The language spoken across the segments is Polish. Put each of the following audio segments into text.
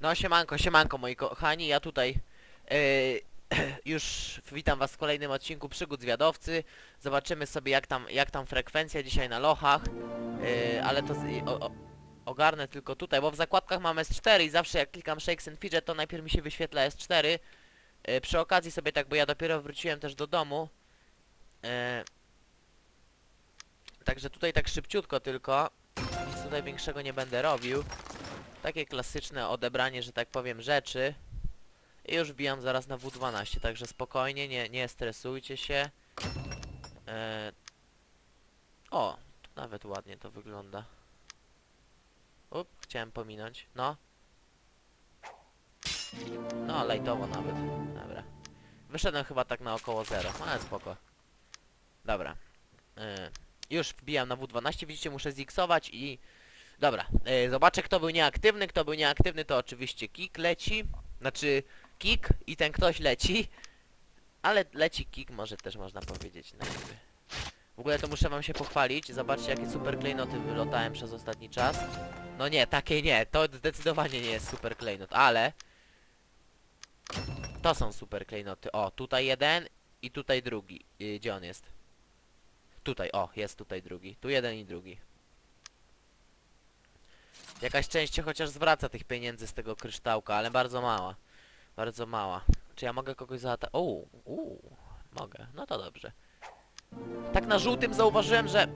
No siemanko, siemanko moi kochani, ja tutaj yy, już witam was w kolejnym odcinku Przygód Zwiadowcy. Zobaczymy sobie jak tam, jak tam frekwencja dzisiaj na lochach, yy, ale to z, o, o, ogarnę tylko tutaj, bo w zakładkach mam S4 i zawsze jak klikam Shakes and Fidget to najpierw mi się wyświetla S4. Yy, przy okazji sobie tak, bo ja dopiero wróciłem też do domu. Yy, także tutaj tak szybciutko tylko, nic tutaj większego nie będę robił. Takie klasyczne odebranie, że tak powiem, rzeczy. I już wbijam zaraz na W12, także spokojnie, nie, nie stresujcie się. E... O, nawet ładnie to wygląda. Up, chciałem pominąć. No. No, lajtowo nawet. Dobra. Wyszedłem chyba tak na około 0, ale spoko. Dobra. E... Już wbijam na W12, widzicie, muszę ziksować i Dobra, e, zobaczę kto był nieaktywny. Kto był nieaktywny to oczywiście Kik leci. Znaczy Kik i ten ktoś leci. Ale leci Kik może też można powiedzieć. No jakby. W ogóle to muszę wam się pochwalić. Zobaczcie jakie super klejnoty wylotałem przez ostatni czas. No nie, takie nie. To zdecydowanie nie jest super klejnot, ale... To są super klejnoty. O, tutaj jeden i tutaj drugi. Y, Gdzie on jest? Tutaj, o, jest tutaj drugi. Tu jeden i drugi. Jakaś część się chociaż zwraca tych pieniędzy z tego kryształka, ale bardzo mała. Bardzo mała. Czy ja mogę kogoś zaatakować? Uuu, uuu, mogę. No to dobrze. Tak na żółtym zauważyłem, że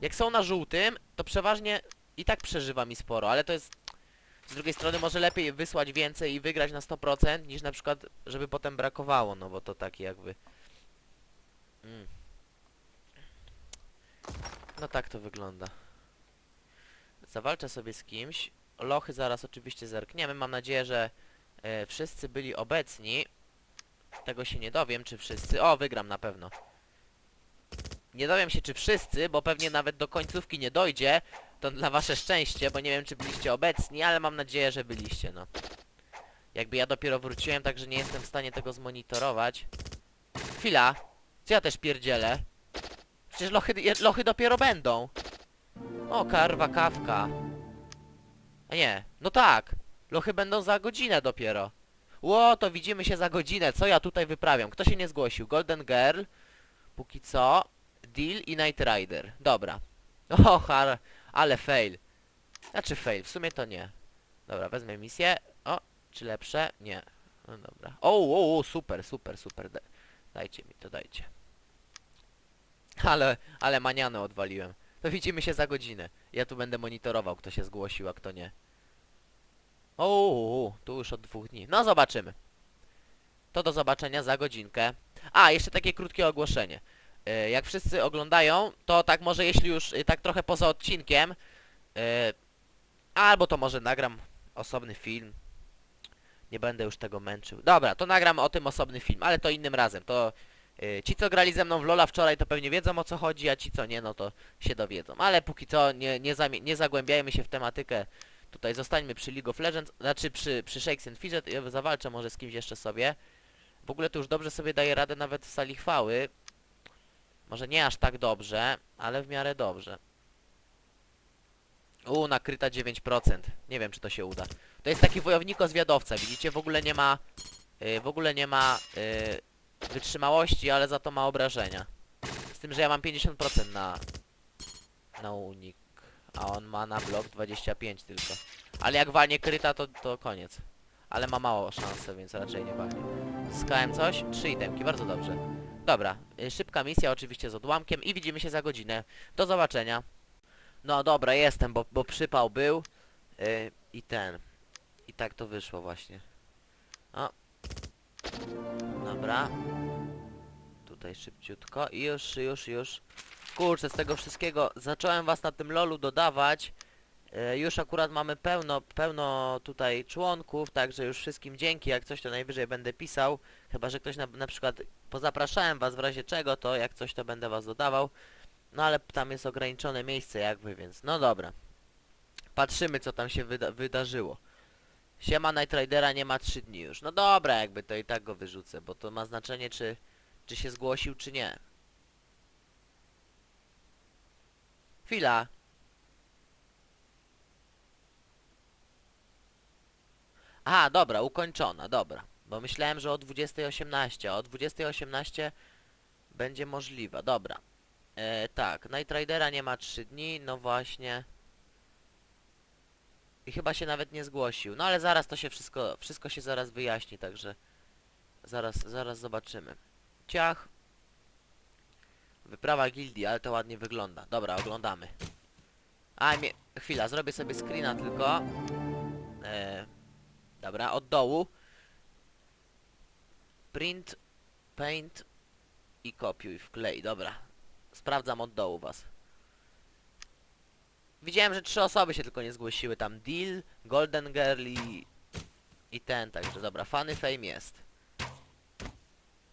jak są na żółtym, to przeważnie i tak przeżywa mi sporo, ale to jest... Z drugiej strony może lepiej wysłać więcej i wygrać na 100% niż na przykład, żeby potem brakowało, no bo to taki jakby... Mm. No tak to wygląda. Zawalczę sobie z kimś. Lochy zaraz oczywiście zerkniemy. Mam nadzieję, że e, wszyscy byli obecni. Tego się nie dowiem, czy wszyscy... O, wygram na pewno. Nie dowiem się, czy wszyscy, bo pewnie nawet do końcówki nie dojdzie. To dla wasze szczęście, bo nie wiem, czy byliście obecni, ale mam nadzieję, że byliście, no. Jakby ja dopiero wróciłem, także nie jestem w stanie tego zmonitorować. Chwila. Co ja też pierdzielę? Przecież lochy, lochy dopiero będą. O, karwa kawka. A nie, no tak. Lochy będą za godzinę dopiero. Ło, to widzimy się za godzinę. Co ja tutaj wyprawiam? Kto się nie zgłosił? Golden Girl. Póki co. Deal i Night Rider. Dobra. O, har, ale fail. Znaczy fail, w sumie to nie. Dobra, wezmę misję. O, czy lepsze? Nie. No dobra. O, o, o super, super, super. Da- Dajcie mi to, dajcie. Ale, ale manianę odwaliłem. To widzimy się za godzinę. Ja tu będę monitorował, kto się zgłosił, a kto nie. O, tu już od dwóch dni. No zobaczymy. To do zobaczenia za godzinkę. A, jeszcze takie krótkie ogłoszenie. E, Jak wszyscy oglądają, to tak może jeśli już y, tak trochę poza odcinkiem, e, albo to może nagram osobny film. Nie będę już tego męczył. Dobra, to nagram o tym osobny film, ale to innym razem. To ci, co grali ze mną w Lola wczoraj, to pewnie wiedzą o co chodzi, a ci, co nie, no to się dowiedzą. Ale póki co nie, nie, nie zagłębiajmy się w tematykę. Tutaj zostańmy przy League of Legends, znaczy przy, przy Shakes and Fidget. Ja zawalczę może z kimś jeszcze sobie. W ogóle to już dobrze sobie daje radę nawet w sali chwały. Może nie aż tak dobrze, ale w miarę dobrze. U, nakryta 9%. Nie wiem, czy to się uda. To jest taki wojowniko-zwiadowca, widzicie? W ogóle nie ma... y, w ogóle nie ma y, wytrzymałości, ale za to ma obrażenia. Z tym, że ja mam 50% na... na unik. A on ma na blok 25 tylko. Ale jak walnie kryta, to, to koniec. Ale ma mało szansę, więc raczej nie walnie. Zyskałem coś? Trzy itemki, bardzo dobrze. Dobra, y, szybka misja oczywiście z odłamkiem i widzimy się za godzinę. Do zobaczenia. No dobra, jestem, bo, bo przypał był. y, I ten. I tak to wyszło właśnie. O. Dobra. Tutaj szybciutko. I już, już, już. Kurczę, z tego wszystkiego zacząłem was na tym lolu dodawać. E, już akurat mamy pełno, pełno tutaj członków, także już wszystkim dzięki. Jak coś to najwyżej będę pisał. Chyba, że ktoś na, na przykład pozapraszałem was w razie czego, to jak coś to będę was dodawał. No ale tam jest ograniczone miejsce jakby, więc no dobra. Patrzymy co tam się wyda wydarzyło. Siema Night Ridera nie ma 3 dni już. No dobra, jakby to i tak go wyrzucę, bo to ma znaczenie czy, czy się zgłosił czy nie. Chwila. Aha, dobra, ukończona, dobra. Bo myślałem, że o 20.18, a o 20.18 będzie możliwa, dobra. E, tak, Night Ridera nie ma 3 dni, no właśnie. I chyba się nawet nie zgłosił. No ale zaraz to się wszystko, wszystko się zaraz wyjaśni, także zaraz, zaraz zobaczymy. Ciach. Wyprawa gildii, ale to ładnie wygląda. Dobra, oglądamy. A, mnie... chwila, zrobię sobie screena tylko. E, dobra, od dołu. Print, paint i kopiuj, wklej, dobra. Sprawdzam od dołu was. Widziałem, że trzy osoby się tylko nie zgłosiły. Tam Deal, Golden Girl i... I ten, także dobra, Funny Fame jest.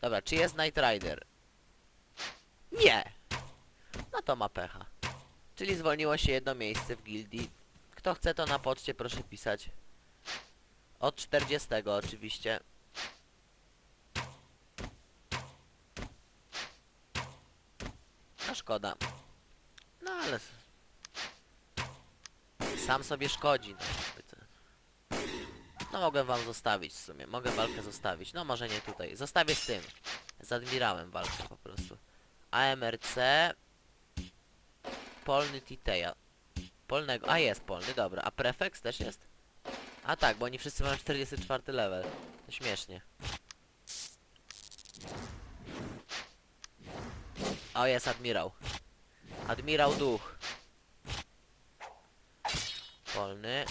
Dobra, czy jest Night Rider? Nie! No to ma pecha. Czyli zwolniło się jedno miejsce w gildii. Kto chce to na poczcie proszę pisać. Od 40 oczywiście. No szkoda. No ale... Sam sobie szkodzi. No, no mogę wam zostawić w sumie. Mogę walkę zostawić. No może nie tutaj. Zostawię z tym. Z admirałem walkę po prostu. AMRC... Polny Titeja. Polnego. A jest polny, dobra. A prefeks też jest? A tak, bo oni wszyscy mają 44 level. To śmiesznie. O, jest admirał. Admirał duch. Polny.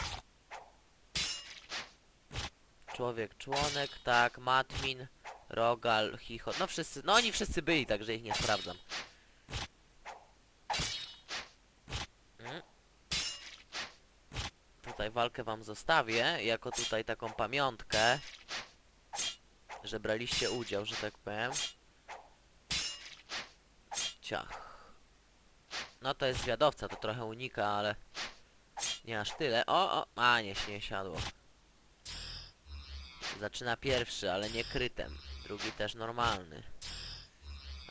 Człowiek, członek, tak, Matmin, Rogal, Chichot. No wszyscy, no oni wszyscy byli, także ich nie sprawdzam. Mm. Tutaj walkę wam zostawię, jako tutaj taką pamiątkę, że braliście udział, że tak powiem. Ciach. No to jest zwiadowca, to trochę unika, ale nie aż tyle. O, o, a nie, nie siadło. Zaczyna pierwszy, ale nie krytem. Drugi też normalny.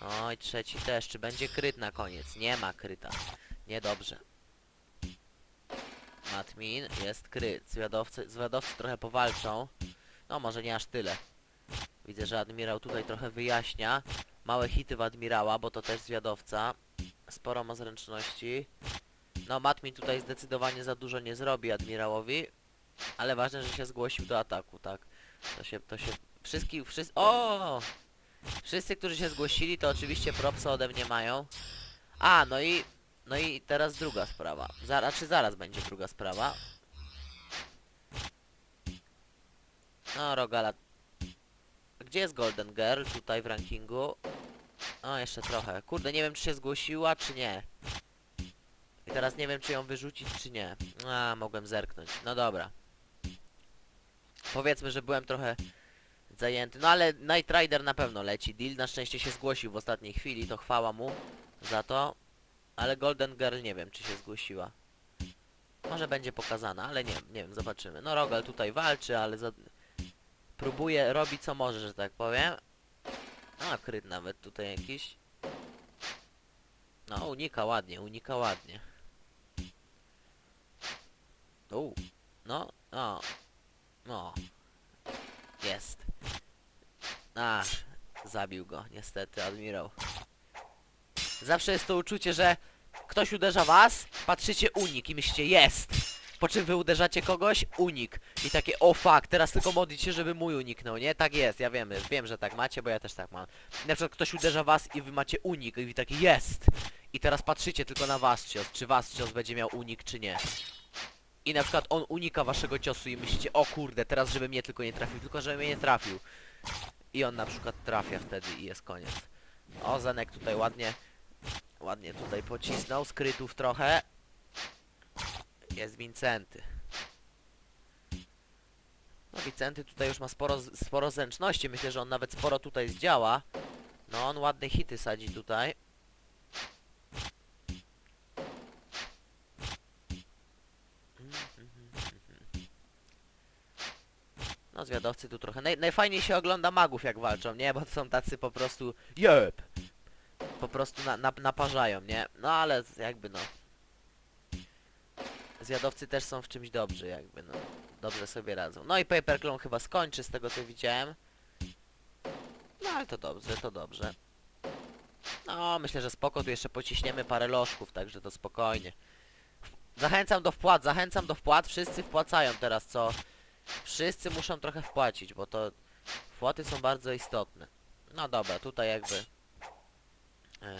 Oj, trzeci też. Czy będzie kryt na koniec? Nie ma kryta. Niedobrze. Matmin, jest kryt. Zwiadowcy, zwiadowcy trochę powalczą. No, może nie aż tyle. Widzę, że admirał tutaj trochę wyjaśnia. Małe hity w admirała, bo to też zwiadowca. Sporo ma zręczności. No, Matmin tutaj zdecydowanie za dużo nie zrobi admirałowi. Ale ważne, że się zgłosił do ataku, tak? To się, to się... Wszystkich, wszyscy... O! Wszyscy, którzy się zgłosili, to oczywiście propsy ode mnie mają. A, no i... No i teraz druga sprawa. Zaraz, czy zaraz będzie druga sprawa? No, Rogala. Gdzie jest Golden Girl? Tutaj w rankingu. O, jeszcze trochę. Kurde, nie wiem, czy się zgłosiła, czy nie. I teraz nie wiem, czy ją wyrzucić, czy nie. A, mogłem zerknąć. No dobra. Powiedzmy, że byłem trochę zajęty. No ale Night Rider na pewno leci. Deal na szczęście się zgłosił w ostatniej chwili, to chwała mu za to. Ale Golden Girl nie wiem, czy się zgłosiła. Może będzie pokazana, ale nie, nie wiem, zobaczymy. No Rogal tutaj walczy, ale za... próbuje, robi co może, że tak powiem. A, kryt nawet tutaj jakiś. No, unika ładnie, unika ładnie. U, no, o, no, jest. Ach, zabił go, niestety, admirał. Zawsze jest to uczucie, że ktoś uderza was, patrzycie unik i myślicie jest. Po czym wy uderzacie kogoś, unik. I takie, o fuck, teraz tylko modlić się, żeby mój uniknął, nie? Tak jest, ja wiem, wiem, że tak macie, bo ja też tak mam. Na przykład ktoś uderza was i wy macie unik i wy takie, jest. I teraz patrzycie tylko na was cios, czy was cios będzie miał unik, czy nie. I na przykład on unika waszego ciosu i myślicie, o kurde, teraz żeby mnie tylko nie trafił, tylko żeby mnie nie trafił. I on na przykład trafia wtedy i jest koniec. O, Zenek tutaj ładnie, ładnie tutaj pocisnął, skrytów trochę. Jest Wincenty. No Wincenty tutaj już ma sporo, sporo zręczności, myślę, że on nawet sporo tutaj zdziała. No on ładne hity sadzi tutaj. Zwiadowcy tu trochę. Naj, najfajniej się ogląda magów jak walczą, nie? Bo to są tacy po prostu jeb. Po prostu na, na, naparzają, nie? No ale jakby no. Zwiadowcy też są w czymś dobrzy jakby no. dobrze sobie radzą. No i Paper chyba skończy z tego co widziałem. No ale to dobrze, to dobrze. No, myślę, że spoko, tu jeszcze pociśniemy parę lożków, także to spokojnie. Zachęcam do wpłat, zachęcam do wpłat, wszyscy wpłacają teraz, co? Wszyscy muszą trochę wpłacić, bo to wpłaty są bardzo istotne. No dobra, tutaj jakby... E,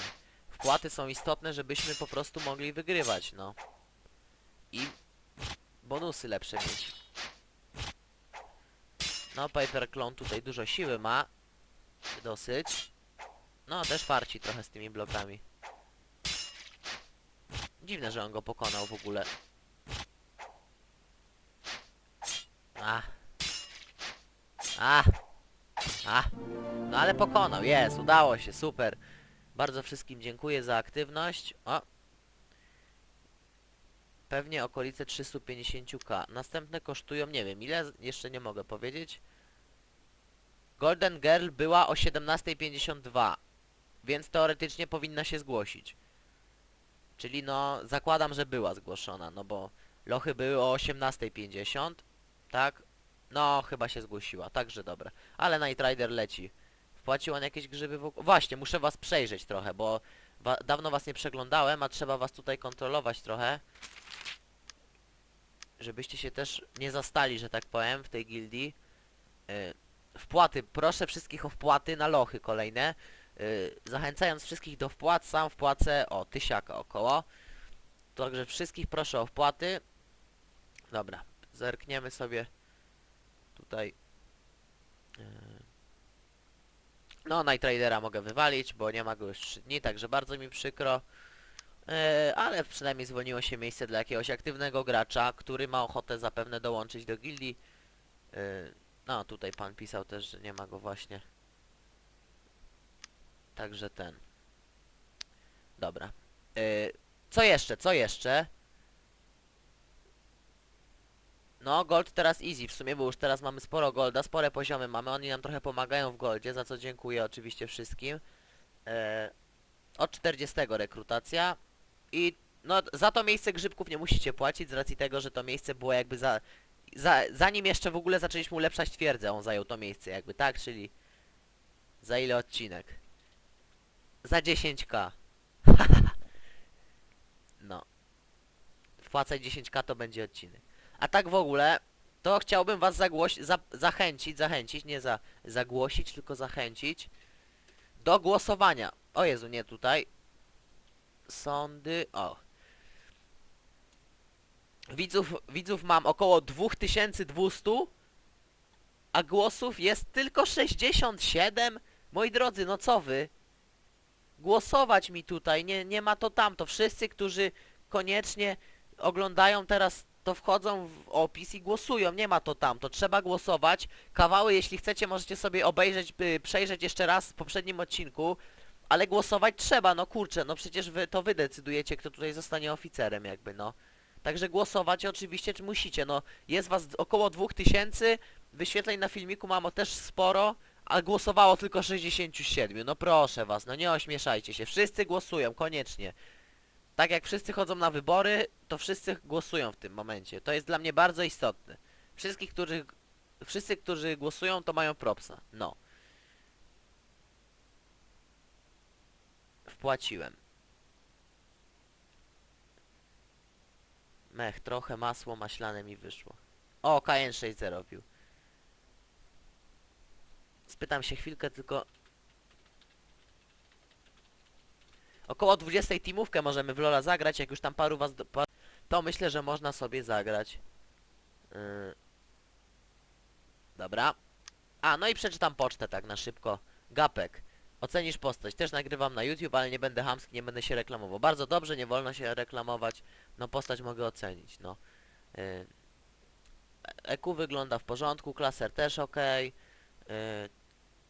wpłaty są istotne, żebyśmy po prostu mogli wygrywać, no. I bonusy lepsze mieć. No, Paper Clone tutaj dużo siły ma. Dosyć. No, też farci trochę z tymi blokami. Dziwne, że on go pokonał w ogóle. A. A. A. No ale pokonał, jest, udało się, super. Bardzo wszystkim dziękuję za aktywność. O. Pewnie okolice 350k. Następne kosztują, nie wiem ile, jeszcze nie mogę powiedzieć. Golden Girl była o 17.52, więc teoretycznie powinna się zgłosić. Czyli no, zakładam, że była zgłoszona, no bo lochy były o 18.50, tak? No, chyba się zgłosiła, także dobra. Ale Night Rider leci. Wpłacił on jakieś grzyby wokół... Właśnie, muszę was przejrzeć trochę, bo wa dawno was nie przeglądałem, a trzeba was tutaj kontrolować trochę. Żebyście się też nie zastali, że tak powiem, w tej gildii. Yy, wpłaty, proszę wszystkich o wpłaty na lochy kolejne. Yy, zachęcając wszystkich do wpłat, sam wpłacę o tysiaka około. Także wszystkich proszę o wpłaty. Dobra, zerkniemy sobie tutaj. Yy. No, Night Raidera mogę wywalić, bo nie ma go już 3 dni, także bardzo mi przykro. Yy, ale przynajmniej zwolniło się miejsce dla jakiegoś aktywnego gracza, który ma ochotę zapewne dołączyć do gildii. Yy, no, tutaj pan pisał też, że nie ma go właśnie. Także ten. Dobra. Co jeszcze? Co jeszcze? No, gold teraz easy w sumie, bo już teraz mamy sporo golda, spore poziomy mamy, oni nam trochę pomagają w goldzie, za co dziękuję oczywiście wszystkim. E, od 40 rekrutacja i no za to miejsce grzybków nie musicie płacić z racji tego, że to miejsce było jakby za, za zanim jeszcze w ogóle zaczęliśmy ulepszać twierdzę, on zajął to miejsce jakby, tak? Czyli za ile odcinek? Za 10k. no. Wpłacać 10k to będzie odcinek. A tak w ogóle, to chciałbym was zagłoś za zachęcić, zachęcić, nie za zagłosić, tylko zachęcić do głosowania. O Jezu, nie tutaj. Sądy, o. Widzów, widzów mam około 2200, a głosów jest tylko 67. Moi drodzy, no co wy? Głosować mi tutaj, nie, nie ma to tamto. Wszyscy, którzy koniecznie oglądają teraz to wchodzą w opis i głosują, nie ma to tam, to trzeba głosować. Kawały, jeśli chcecie, możecie sobie obejrzeć, przejrzeć jeszcze raz w poprzednim odcinku, ale głosować trzeba, no kurczę, no przecież wy, to wy decydujecie, kto tutaj zostanie oficerem jakby, no. Także głosować oczywiście czy musicie, no jest was około 2000, wyświetleń na filmiku mam też sporo, a głosowało tylko 67, no proszę was, no nie ośmieszajcie się, wszyscy głosują, koniecznie tak jak wszyscy chodzą na wybory, to wszyscy głosują w tym momencie. To jest dla mnie bardzo istotne. Wszystkich, którzy, wszyscy, którzy głosują, to mają propsa. No. Wpłaciłem. Mech, trochę masło maślane mi wyszło. O, KN6 zarobił. Spytam się chwilkę tylko Około 20 teamówkę możemy w Lola zagrać, jak już tam paru was... Do, to myślę, że można sobie zagrać. Yy. Dobra. A, no i przeczytam pocztę tak na szybko. Gapek. Ocenisz postać. Też nagrywam na YouTube, ale nie będę hamski, nie będę się reklamował. Bardzo dobrze, nie wolno się reklamować. No postać mogę ocenić, no. Yy. EQ wygląda w porządku, klaser też ok. Yy.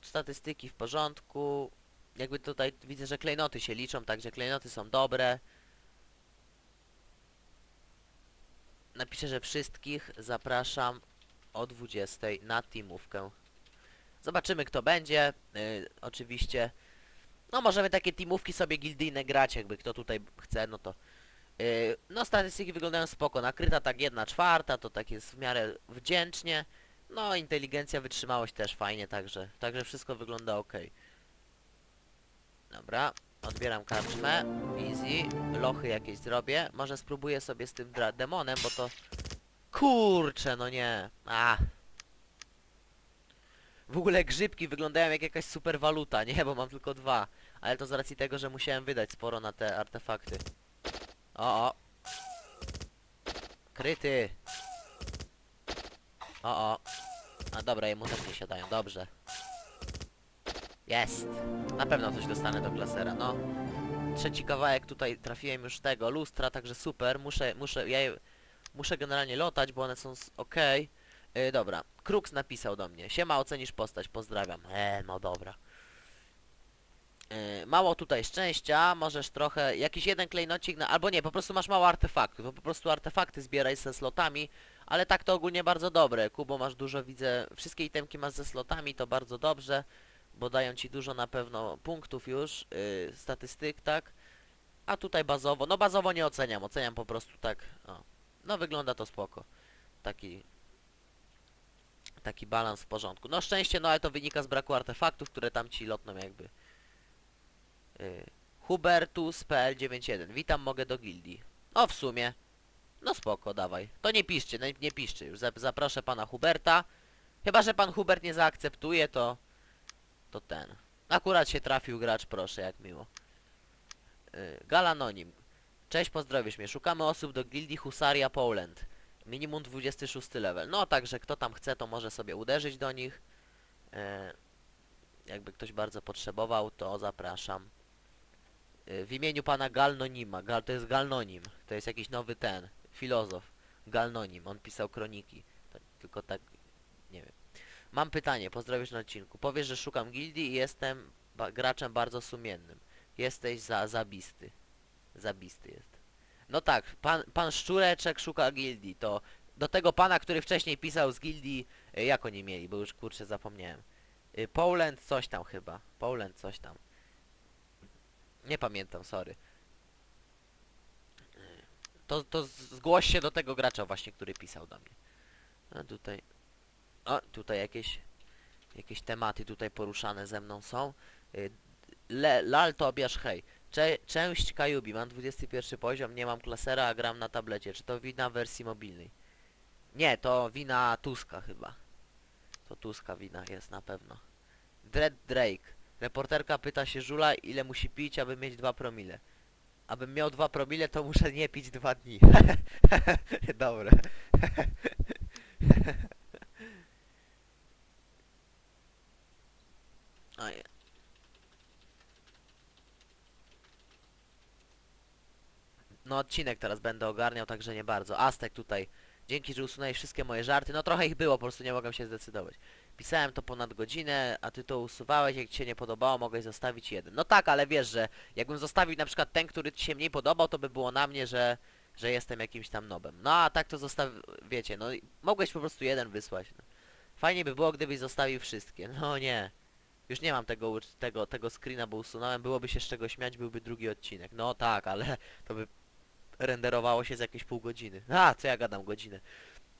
Statystyki w porządku jakby tutaj widzę, że klejnoty się liczą, także klejnoty są dobre. Napiszę, że wszystkich zapraszam o 20 na teamówkę. Zobaczymy kto będzie. Yy, oczywiście. No możemy takie teamówki sobie gildyjne grać, jakby kto tutaj chce, no to Yy, no statystyki wyglądają spoko, nakryta tak jedna czwarta, to tak jest w miarę wdzięcznie. No inteligencja, wytrzymałość też fajnie, także, także wszystko wygląda ok. Dobra, odbieram karczmę, easy, lochy jakieś zrobię. Może spróbuję sobie z tym demonem, bo to... Kurczę, no nie. A. W ogóle grzybki wyglądają jak jakaś super waluta, nie? Bo mam tylko dwa. Ale to z racji tego, że musiałem wydać sporo na te artefakty. O, o. Kryty. O, o. A dobra, jemu też nie siadają, dobrze. Jest. Na pewno coś dostanę do klasera, no. Trzeci kawałek tutaj trafiłem już tego, lustra, także super. Muszę, muszę, ja je, muszę generalnie lotać, bo one są okej. Yy, dobra, Krux napisał do mnie. Siema, ocenisz postać, pozdrawiam. Eee, no dobra. Yy, mało tutaj szczęścia, możesz trochę, jakiś jeden klejnocik, na, albo nie, po prostu masz mało artefaktów, po prostu artefakty zbieraj ze slotami, ale tak to ogólnie bardzo dobre. Kubo masz dużo, widzę, wszystkie itemki masz ze slotami, to bardzo dobrze, bo dają ci dużo na pewno punktów już, yy, statystyk, tak? A tutaj bazowo, no bazowo nie oceniam, oceniam po prostu tak, o. No wygląda to spoko. Taki taki balans w porządku. No szczęście, no ale to wynika z braku artefaktów, które tam ci lotną jakby. Yy. Hubertus PL91. Witam, mogę do gildii. O, w sumie. No spoko, dawaj. To nie piszcie, nie, nie piszcie już. Zap- Zaproszę pana Huberta. Chyba, że pan Hubert nie zaakceptuje, to... To ten. Akurat się trafił gracz, proszę, jak miło. Yy, Galanonim. Cześć, pozdrowisz mnie. Szukamy osób do gildii Husaria Poland. Minimum 26 level. No także kto tam chce, to może sobie uderzyć do nich. E, jakby ktoś bardzo potrzebował, to zapraszam. E, w imieniu pana Galnonima. Gal, to jest Galnonim. To jest jakiś nowy ten. Filozof. Galnonim. On pisał kroniki. To, tylko tak, nie wiem. Mam pytanie, pozdrowisz na odcinku. Powiesz, że szukam gildii i jestem ba graczem bardzo sumiennym. Jesteś za zabisty. Zabisty jest. No tak, pan, pan Szczureczek szuka gildii, to do tego pana, który wcześniej pisał z gildii, y, jak oni mieli, bo już kurczę zapomniałem. Y, Poland coś tam chyba, Poland coś tam. Nie pamiętam, sorry. Y, To, to zgłoś się do tego gracza właśnie, który pisał do mnie. A tutaj... O, tutaj jakieś... Jakieś tematy tutaj poruszane ze mną są. Y, Le, Lal Tobiasz, hej. Cze część Kajubi, mam 21 poziom, nie mam klasera, a gram na tablecie. Czy to wina wersji mobilnej? Nie, to wina Tuska chyba. To Tuska wina jest na pewno. Dread Drake. Reporterka pyta się Żula, ile musi pić, aby mieć 2 promile. Abym miał 2 promile, to muszę nie pić 2 dni. Dobre. Oj. No odcinek teraz będę ogarniał, także nie bardzo. Aztek tutaj. Dzięki, że usunąłeś wszystkie moje żarty. No trochę ich było, po prostu nie mogłem się zdecydować. Pisałem to ponad godzinę, a ty to usuwałeś, jak ci się nie podobało, mogłeś zostawić jeden. No tak, ale wiesz, że jakbym zostawił na przykład ten, który ci się mniej podobał, to by było na mnie, że, że jestem jakimś tam nobem. No a tak to zostaw... wiecie, no mogłeś po prostu jeden wysłać. No. Fajnie by było, gdybyś zostawił wszystkie. No nie. Już nie mam tego, tego, tego screena, bo usunąłem. Byłoby się z czego śmiać, byłby drugi odcinek. No tak, ale to by renderowało się z jakieś pół godziny. A, co ja gadam, godzinę.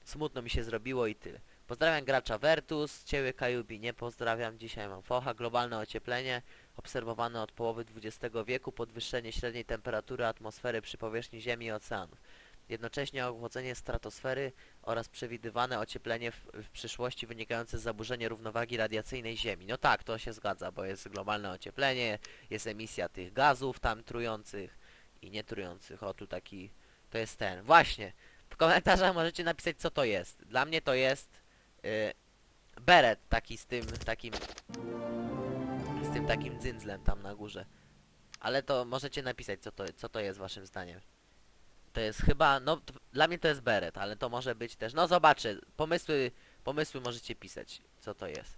Smutno mi się zrobiło i tyle. Pozdrawiam gracza Vertus, Ciebie Kajubi nie pozdrawiam, dzisiaj mam focha, globalne ocieplenie, obserwowane od połowy XX wieku, podwyższenie średniej temperatury atmosfery przy powierzchni Ziemi i oceanów. Jednocześnie ochłodzenie stratosfery oraz przewidywane ocieplenie w, w przyszłości wynikające z zaburzenia równowagi radiacyjnej Ziemi. No tak, to się zgadza, bo jest globalne ocieplenie, jest emisja tych gazów tam trujących i nietrujących. O, tu taki... To jest ten. Właśnie. W komentarzach możecie napisać, co to jest. Dla mnie to jest... y, beret taki z tym, takim... Z tym takim dzyndzlem tam na górze. Ale to możecie napisać, co to, co to jest waszym zdaniem. To jest chyba... No, dla mnie to jest beret, ale to może być też... No zobaczę. Pomysły, pomysły możecie pisać, co to jest.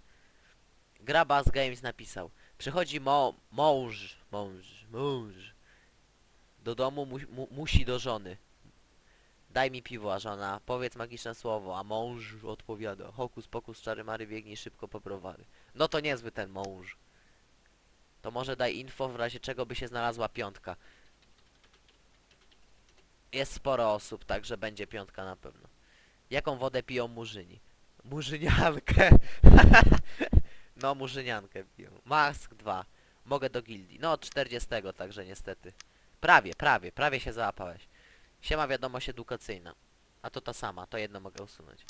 Grabas Games napisał. Przychodzi mo mąż, mąż, mąż. Do domu mu mu musi do żony. Daj mi piwo, a żona. Powiedz magiczne słowo, a mąż odpowiada. Hokus pokus, czary mary, biegnij szybko po browary. No to niezły ten mąż. To może daj info, w razie czego by się znalazła piątka. Jest sporo osób, także będzie piątka na pewno. Jaką wodę piją murzyni? Murzyniankę. no, murzyniankę piją. Mask 2. Mogę do gildii. No, od 40, także niestety. Prawie, prawie, prawie się załapałeś. Siema wiadomość edukacyjna. A to ta sama, to jedno mogę usunąć.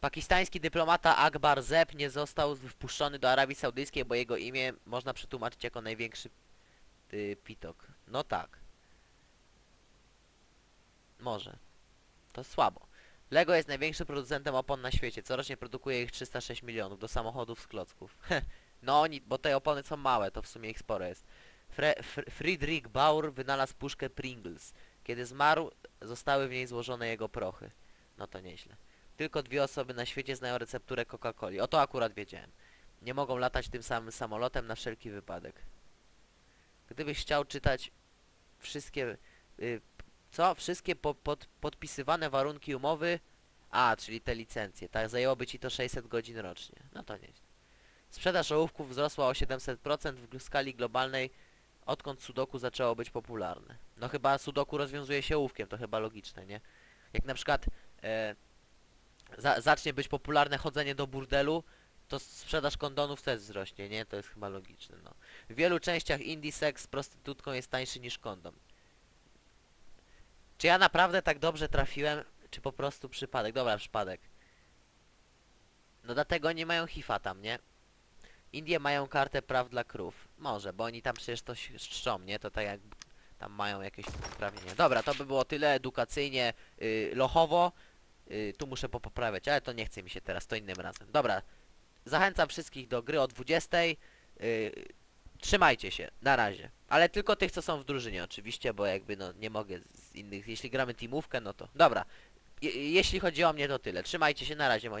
Pakistański dyplomata Akbar Zeb nie został wpuszczony do Arabii Saudyjskiej, bo jego imię można przetłumaczyć jako największy y, pitok. No tak. Może. To słabo. Lego jest największym producentem opon na świecie. Corocznie produkuje ich 306 milionów do samochodów z klocków. no oni, bo te opony są małe, to w sumie ich sporo jest. Fre Fr Friedrich Bauer wynalazł puszkę Pringles. Kiedy zmarł, zostały w niej złożone jego prochy. No to nieźle. Tylko dwie osoby na świecie znają recepturę Coca-Coli. O to akurat wiedziałem. Nie mogą latać tym samym samolotem na wszelki wypadek. Gdybyś chciał czytać wszystkie... Y, co? Wszystkie po, pod, podpisywane warunki umowy... A, czyli te licencje. Tak, zajęłoby ci to 600 godzin rocznie. No to nieźle. Sprzedaż ołówków wzrosła o 700% w skali globalnej, odkąd sudoku zaczęło być popularne. No chyba sudoku rozwiązuje się ołówkiem, to chyba logiczne, nie? Jak na przykład e, za, zacznie być popularne chodzenie do burdelu, to sprzedaż kondonów też wzrośnie, nie? To jest chyba logiczne, no. W wielu częściach Indii seks z prostytutką jest tańszy niż kondom. Czy ja naprawdę tak dobrze trafiłem, czy po prostu przypadek? Dobra, przypadek. No dlatego nie mają hifa tam, nie? Indie mają kartę praw dla krów. Może, bo oni tam przecież to czczą, nie? To tak jak tam mają jakieś uprawnienia. Dobra, to by było tyle edukacyjnie, yy, lochowo. Yy, tu muszę popoprawiać, ale to nie chce mi się teraz, to innym razem. Dobra, zachęcam wszystkich do gry o 20. Yy, trzymajcie się, na razie. Ale tylko tych, co są w drużynie oczywiście, bo jakby no nie mogę z innych. Jeśli gramy teamówkę, no to... Dobra, Je jeśli chodzi o mnie to tyle. Trzymajcie się, na razie moi